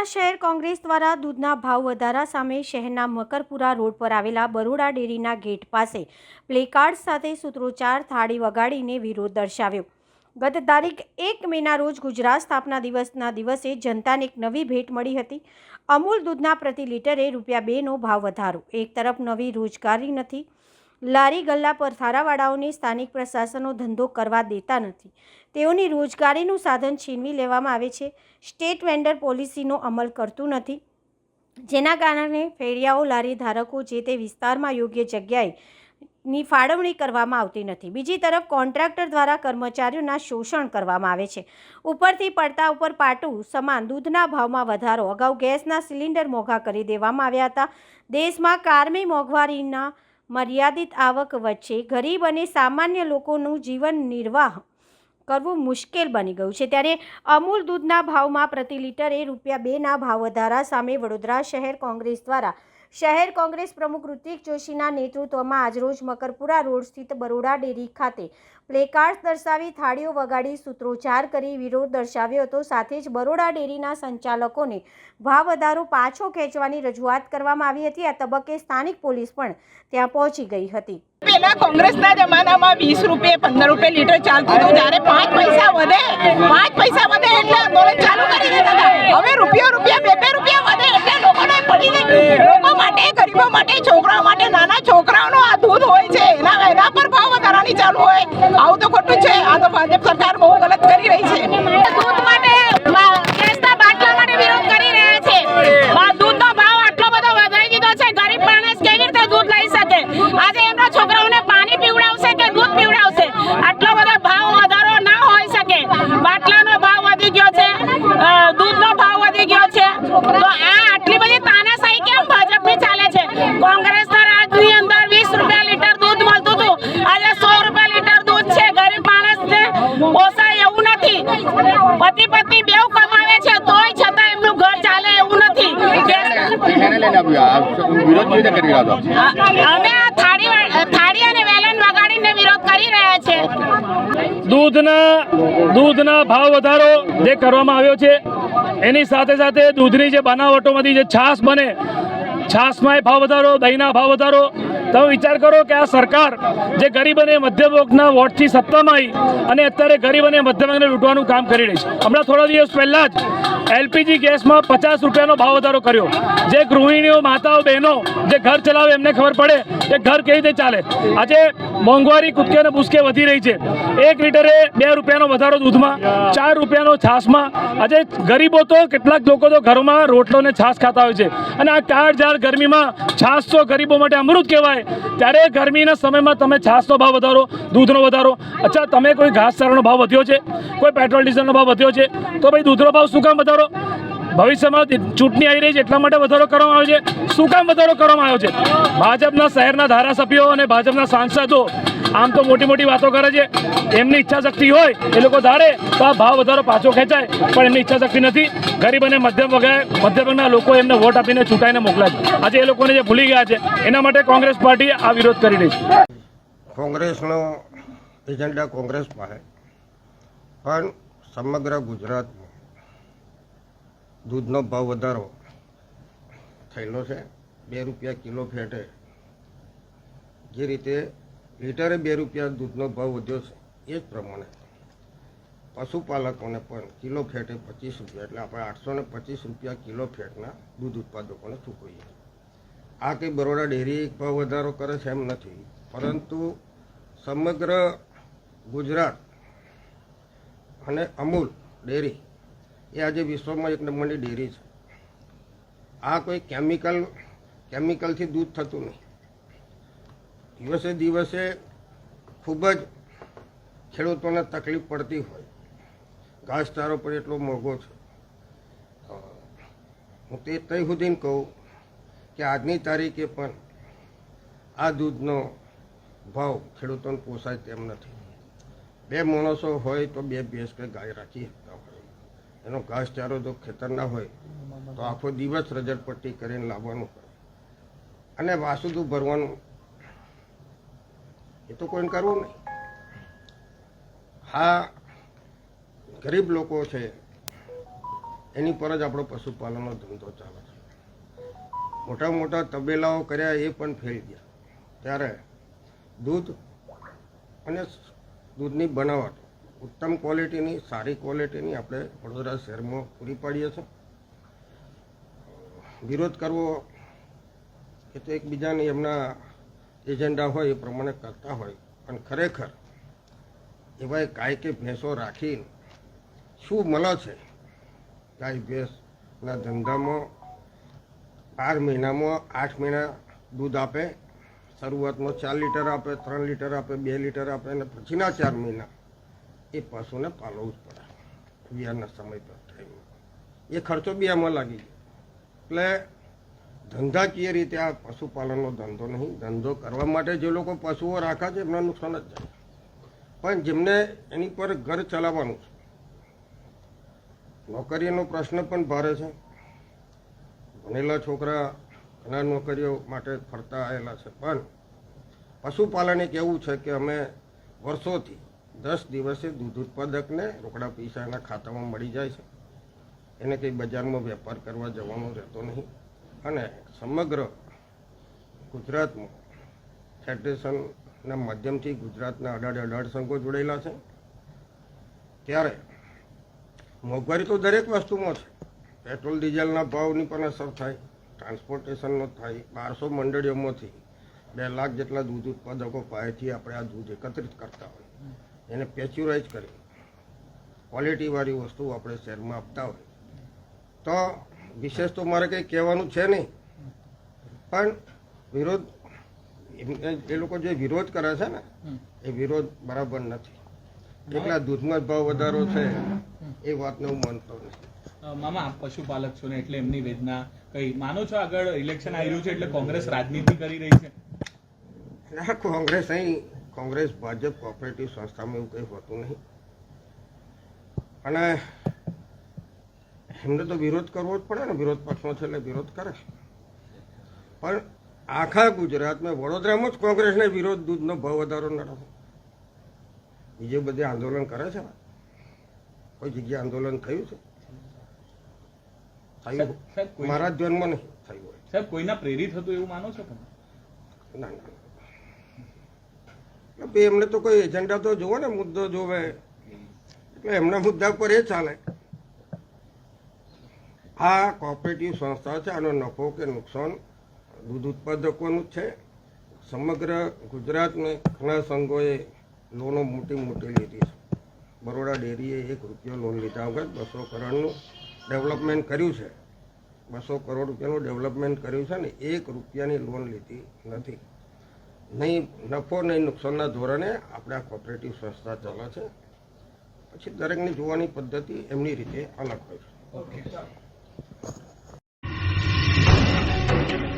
વડોદરા શહેર કોંગ્રેસ દ્વારા દૂધના ભાવ વધારા સામે શહેરના મકરપુરા રોડ પર આવેલા બરોડા ડેરીના ગેટ પાસે પ્લેકાર્ડ સાથે સૂત્રોચ્ચાર થાળી વગાડીને વિરોધ દર્શાવ્યો. ગત તારીખ એક મેના રોજ ગુજરાત સ્થાપના દિવસના દિવસે જનતાને એક નવી ભેટ મળી હતી. અમૂલ દૂધના પ્રતિ લીટરે રૂપિયા બેનો ભાવ વધારો. એક તરફ નવી રોજગારી નથી. લારી ગલ્લા પર થારાવાળાઓને સ્થાનિક પ્રશાસનો ધંધો કરવા દેતા નથી. તેઓની રોજગારીનું સાધન છીનવી લેવામાં આવે છે. સ્ટેટ વેન્ડર પોલિસીનો અમલ કરતું નથી. જેના કારણે ફેરિયાઓ લારી ધારકો જે તે વિસ્તારમાં યોગ્ય જગ્યાએ ની ફાળવણી કરવામાં આવતી નથી. બીજી તરફ, કોન્ટ્રાક્ટર દ્વારા કર્મચારીઓના શોષણ કરવામાં આવે છે. ઉપરથી પડતા ઉપર પાટું સમાન દૂધના ભાવમાં વધારો. અગાઉ ગેસના સિલિન્ડર મોંઘા કરી દેવામાં આવ્યા હતા. દેશમાં કારમી મોંઘવારીના મર્યાદિત આવક વચ્ચે ગરીબ અને સામાન્ય લોકોનું જીવન નિર્વાહ કરવું મુશ્કેલ બની ગયું છે. ત્યારે અમૂલ દૂધના ભાવમાં પ્રતિ લીટરે રૂપિયા બેના ભાવ વધારા સામે વડોદરા શહેર કોંગ્રેસ દ્વારા શહેર કોંગ્રેસ પ્રમુખ ઋતિક જોશીના નેતૃત્વમાં આજરોજ મકરપુરા રોડ સ્થિત બરોડા ડેરી ખાતે પ્લેકાર્ડ દર્શાવી થાળીઓ વગાડી સૂત્રોચ્ચાર કરી વિરોધ દર્શાવ્યો હતો. સાથે જ બરોડા ડેરીના સંચાલકોને ભાવ વધારો પાછો ખેંચવાની રજૂઆત કરવામાં આવી હતી. આ તબક્કે સ્થાનિક પોલીસ પણ ત્યાં પહોંચી ગઈ હતી. પેલા કોંગ્રેસના જમાનામાં વીસ રૂપિયે, પંદર રૂપિયે લીટર ચાલતું હતું. જયારે પાંચ પૈસા વધે, પાંચ પૈસા વધે એટલે આંદોલન ચાલુ કરી દીધા હવે રૂપિયો, રૂપિયા, બે બે રૂપિયા વધે એટલે લોકોને લોકો માટે, ગરીબો માટે, છોકરાઓ માટે, નાના છોકરાઓનો આ દૂધ હોય છે, એના એના પર ભાવ વધારાની ચાલુ હોય. આવું તો ખોટું છે. આ તો ભાજપ સરકાર બહુ ગલત કરી રહી છે. દૂધ માટે ગેસના બાટલા માટે વિરોધ કરી રહ્યા છે આ દૂધનો ભાવ આટલો બધો વધારી દીધો છે ગરીબ માણસ કેવી રીતે દૂધ લઈ શકે આજે એમના છોકરાઓને પાણી પીવડાવશે કે દૂધ પીવડાવશે આટલો બધો ભાવ વધારો ના હોઈ શકે બાટલાનો ભાવ વધી ગયો છે અ, દૂધનો ભાવ વધી ગયો છે તો આ આટલી બધી તાનાશાહી કેમ ભાજપની ચાલે છે કોંગ્રેસના રાજની અંદર વીસ રૂપિયા લીટર દૂધ મળતું હતું આજે સો રૂપિયા લીટર દૂધ છે ગરીબ માણસને પોસાય એવું નથી પતિ પત્ની બેવ કમાવે છે તોય છતાં એમનું ઘર ચાલે એવું નથી. અમે આ થાળી થાળી અને વેલણ વગાડીને વિરોધ કરી રહ્યા છે. દૂધના દૂધના ભાવ વધારો જે કરવામાં આવ્યો છે એની સાથે સાથે દૂધની જે બનાવટોમાંથી જે છાશ બને છાશમાં ભાવ વધારો દહીંના ભાવ વધારો તમે વિચાર કરો કે આ સરકાર જે ગરીબ અને મધ્યમ વર્ગના વોટથી સત્તામાં આવી અને અત્યારે ગરીબ અને મધ્યમ વર્ગને લૂંટવાનું કામ કરી રહી છે. હમણાં થોડા દિવસ પહેલાં જ એલપીજી ગેસમાં પચાસ રૂપિયાનો ભાવ વધારો કર્યો. જે ગૃહિણીઓ, માતાઓ, બહેનો જે ઘર ચલાવે એમને ખબર પડે કે ઘર કેવી રીતે ચાલે. આજે મોંઘવારી, કૂદકે અને ભૂસકે વધી રહી છે. એક લીટરે બે રૂપિયાનો વધારો દૂધમાં, ચાર રૂપિયાનો છાશમાં. આજે ગરીબો તો કેટલાક લોકો તો ઘરોમાં રોટલો ને છાશ ખાતા હોય છે. અને આ કાળઝાળ ગરમીમાં છાશ તો ગરીબો માટે અમૃત કહેવાય. ત્યારે ગરમીના સમયમાં તમે છાશનો ભાવ વધારો, દૂધનો વધારો. અચ્છા, તમે કોઈ ઘાસચારાનો ભાવ વધ્યો છે? કોઈ પેટ્રોલ, ડીઝલનો ભાવ વધ્યો છે? તો ભાઈ દૂધનો ભાવ શું કામ વધારો? ભવિષ્યમાં ચૂંટણી આવી રહી છે એટલા માટે વધારો કરવામાં આવ્યો છે. શું કામ વધારો કરવામાં આવ્યો છે? ભાજપના શહેરના ધારાસભ્યો અને ભાજપના સાંસદો આમ તો મોટી મોટી વાતો કરે છે. એમની ઈચ્છા શક્તિ હોય એ લોકો ધારે તો આ ભાવ વધારો પાછો ખેંચાય, પણ એમની ઈચ્છા શક્તિ નથી. ગરીબ અને મધ્યમ વગેરે મધ્યમ વર્ગના લોકો એમને વોટ આપીને ચૂંટાઈને મોકલ્યા છે. આજે એ લોકોને જે ભૂલી ગયા છે, એના માટે કોંગ્રેસ પાર્ટી આ વિરોધ કરી રહી છે. કોંગ્રેસનો એજન્ડા કોંગ્રેસ પાસે, પણ સમગ્ર ગુજરાતમાં દૂધનો ભાવ વધારો થયેલો છે. બે રૂપિયા કિલો ફેટે. જે રીતે લીટરે બે રૂપિયા દૂધનો ભાવ વધ્યો છે, એ જ પ્રમાણે. પશુપાલકોને પણ કિલો ફેટે પચીસ રૂપિયા, એટલે આપણે આઠસો ને પચીસ રૂપિયા કિલો ફેટના દૂધ ઉત્પાદકોને ચૂકવીએ આ કંઈ બરોડા ડેરી એક ભાવ વધારો કરે છે એમ નથી, પરંતુ સમગ્ર ગુજરાત અને અમૂલ ડેરી એ આજે વિશ્વમાં એક નંબરની ડેરી છે. આ કોઈ કેમિકલ, કેમિકલથી દૂધ થતું નહીં. દિવસે દિવસે ખૂબ જ ખેડૂતોને તકલીફ પડતી હોય. ઘાસચારો પણ એટલો મોંઘો છે. હું તે તઈ સુધી કહું કે આજની તારીખે પણ આ દૂધનો ભાવ ખેડૂતોને પોસાય તેમ નથી. બે માણસો હોય તો બે ભેંસ કે ગાય રાખી શકતા હોય. એનો ઘાસચારો જો ખેતરના હોય તો આખો દિવસ રજરપટ્ટી કરીને લાવવાનું હોય. અને વાસુદું ભરવાનું એ તો કોઈને કરવું નહીં. હા, ગરીબ લોકો છે, એની પર જ આપણો પશુપાલનનો ધંધો ચાલે છે. મોટા મોટા તબેલાઓ કર્યા એ પણ ફેલ ગયા. ત્યારે દૂધ અને દૂધની બનાવટ ઉત્તમ ક્વોલિટીની, સારી ક્વોલિટીની આપણે વડોદરા શહેરમાં પૂરી પાડીએ છીએ. વિરોધ કરવો એ તો એકબીજાની એમના એજન્ડા હોય એ પ્રમાણે કરતા હોય. પણ ખરેખર એવા ગાય કે ભેંસો રાખીને શું મળે છે? ગાય ભેંસના ધંધામાં બાર મહિનામાં આઠ મહિના દૂધ આપે, શરૂઆતમાં ચાર લીટર આપે, ત્રણ લીટર આપે, બે લીટર આપે અને પછીના ચાર મહિના એ પશુને પાલવું જ પડે. વિયારના સમય પર ટાઈમમાં એ ખર્ચો બી આમાં લાગી ગયો. એટલે ધંધાકીય રીતે આ પશુપાલનનો ધંધો નહીં, ધંધો કરવા માટે જે લોકો પશુઓ રાખે છે, એમને નુકસાન જ જાય. પણ જેમને એની પર ઘર ચલાવવાનું છે, નોકરીનો પ્રશ્ન પણ ભારે છે. ભણેલા છોકરા ઘણા નોકરીઓ માટે ફરતા આવેલા છે, પણ પશુપાલન એક એવું છે કે અમે વર્ષોથી દસ દિવસે દૂધ ઉત્પાદકને રોકડા પૈસા એના ખાતામાં મળી જાય છે. એને કંઈ બજારમાં વેપાર કરવા જવાનો રહેતો નહીં. અને સમગ્ર ગુજરાતમાં ફેડરેશનના માધ્યમથી ગુજરાતના અઢાર અઢાર સંઘો જોડાયેલા છે. ત્યારે મોંઘવારી તો દરેક વસ્તુમાં છે. પેટ્રોલ, ડીઝલના ભાવની પણ અસર થાય, ટ્રાન્સપોર્ટેશનનો થાય, બારસો મંડળીઓમાંથી બે લાખ જેટલા દૂધ ઉત્પાદકો પાસેથી આપણે આ દૂધ એકત્રિત કરતા હોય. એને પેચ્યુરાઇઝ કરી. ક્વોલિટીવાળી વસ્તુ આપણે શહેરમાં આપતા હોય. તો વિશેષ તો મારે કંઈ કહેવાનું છે નહીં. પણ વિરોધ એ લોકો જે વિરોધ કરે છે ને એ વિરોધ બરાબર નથી. એટલા દૂધમાં જ ભાવ વધારો છે એ વાતને હું માનતો નથી. મામા આપ પશુપાલક છો ને એટલે એમની વેદના કઈ માનો છો આગળ ઇલેક્શન આવી રહ્યું છે એટલે કોંગ્રેસ રાજનીતિ કરી રહી છે? ના કોંગ્રેસ અહીં કોંગ્રેસ ભાજપ કોઓપરેટિવ સંસ્થામાં એવું કંઈ હોતું નહીં. અને એમને તો વિરોધ કરવો જ પડે ને વિરોધ પક્ષમાં છે એટલે વિરોધ કરે પણ આખા ગુજરાતમાં વડોદરામાં જ કોંગ્રેસને વિરોધ દૂધનો ભાવ વધારો નડે બીજે બધે આંદોલન કરે છે. કોઈ જગ્યાએ આંદોલન થયું છે? થયું મારા ધ્યાનમાં નહીં થયું હોય. સાહેબ કોઈના પ્રેરિત હતું એવું માનો છો તમે? ના ના. એમને તો કોઈ એજન્ડા તો જુઓ ને મુદ્દો જોવે. એટલે એમના મુદ્દા પર એ ચાલે. આ કોઓપરેટિવ સંસ્થા છે. આનો નફો કે નુકસાન દૂધ ઉત્પાદકોનું છે. સમગ્ર ગુજરાતને ઘણા સંઘોએ લોનો મોટી મોટી લીધી છે. બરોડા ડેરીએ એક રૂપિયો લોન લીધા વગર બસો કરોડનું ડેવલપમેન્ટ કર્યું છે. બસો કરોડ રૂપિયાનું ડેવલપમેન્ટ કર્યું છે ને એક રૂપિયાની લોન લીધી નથી. નહીં, નફો નહીં નુકસાનના ધોરણે આપણે આ કોઓપરેટિવ સંસ્થા ચાલે છે. પછી દરેકની જોવાની પદ્ધતિ એમની રીતે અલગ હોય છે. Okay Thank you.